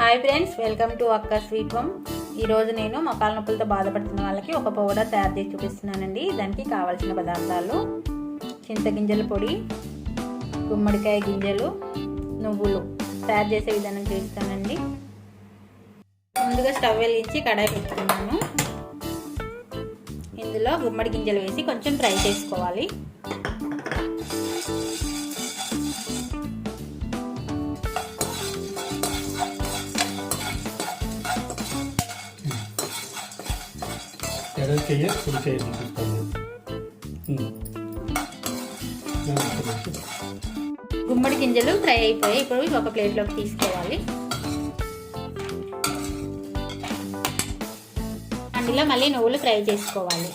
Hi friends welcome to అక్క sweet home ఈరోజు నేను మొక్కల నొప్పులతో బాధపడుతున్న వాళ్ళకి ఒక పౌడర్ తయారు చేసి చూపిస్తున్నానండి. దానికి కావాల్సిన పదార్థాలు చింతగింజల పొడి గుమ్మడికాయ గింజలు నువ్వులు తయారు చేసే విధానం చూపిస్తానండి ముందుగా స్టవ్ వెలిగించి కడాయి పెట్టుకున్నాను. ఇందులో గుమ్మడి గింజలు వేసి కొంచెం ఫ్రై చేసుకోవాలి. ఎడవ చెయ్యి కుడి చెయ్యి చూపిస్తాను. గుమ్మడి గింజలు ఫ్రై అయిపోయాయి ఇప్పుడు ఒక ప్లేట్లోకి తీసుకోవాలి అందులో మళ్ళీ నువ్వులు ఫ్రై చేసుకోవాలి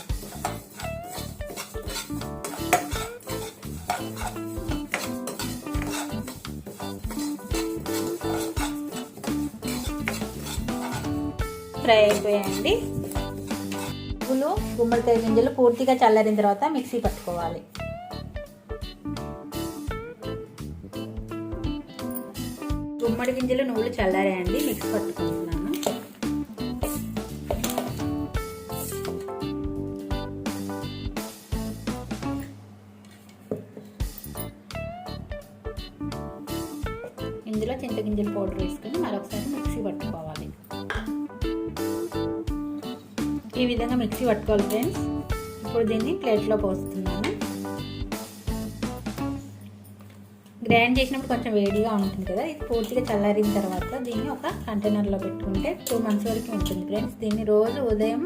ఫ్రై అయిపోయాయండి నువ్వులు గుమ్మడికాయ గింజలు పూర్తిగా చల్లారిన తర్వాత మిక్సీ పట్టుకోవాలి. గుమ్మడి గింజలు నువ్వులు చల్లారాయండి మిక్సీ పట్టుకుంటున్నాను. ఇందులో చింతగింజల పౌడర్ వేసుకొని మరొకసారి మిక్సీ పట్టుకోవాలి. ఈ విధంగా మిక్సీ పట్టుకోవాలి ఫ్రెండ్స్. ఇప్పుడు దీన్ని ప్లేట్లో పోస్తున్నాను. గ్రైండ్ చేసినప్పుడు కొంచెం వేడిగా ఉంటుంది కదా ఇది పూర్తిగా చల్లారిన తర్వాత దీన్ని ఒక కంటైనర్లో పెట్టుకుంటే టూ మంత్స్ వరకు ఉంటుంది ఫ్రెండ్స్. దీన్ని రోజు ఉదయం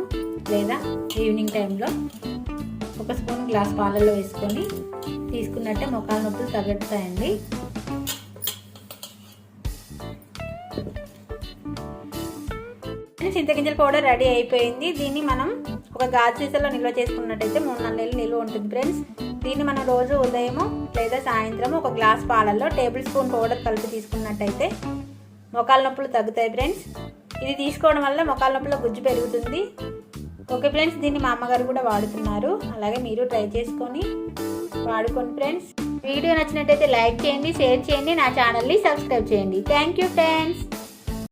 లేదా ఈవినింగ్ టైంలో ఒక స్పూన్ గ్లాస్ పాలల్లో వేసుకొని తీసుకున్నట్టే మొక్కల నొప్పులు తగ్గుతాయండి చింతగింజల పౌడర్ రెడీ అయిపోయింది. దీన్ని మనం ఒక గాజు సీసాలో నిల్వ చేసుకున్నట్టయితే మూడు నాలుగు నెలలు నిల్వ ఉంటుంది ఫ్రెండ్స్. దీన్ని మనం రోజు ఉదయం లేదా సాయంత్రం ఒక గ్లాస్ పాలల్లో టేబుల్ స్పూన్ పౌడర్ కలిపి తీసుకున్నట్టయితే మొకాల నొప్పులు తగ్గుతాయి ఫ్రెండ్స్. ఇది తీసుకోవడం వల్ల మొకాల నొప్పుల గుజ్జు పెరుగుతుంది. ఓకే ఫ్రెండ్స్ దీన్ని మా అమ్మగారు కూడా వాడుతున్నారు. అలాగే మీరు ట్రై చేసుకొని వాడుకోండి ఫ్రెండ్స్. వీడియో నచ్చినట్టయితే లైక్ చేయండి షేర్ చేయండి నా ఛానల్ని సబ్స్క్రైబ్ చేయండి. Thank you friends.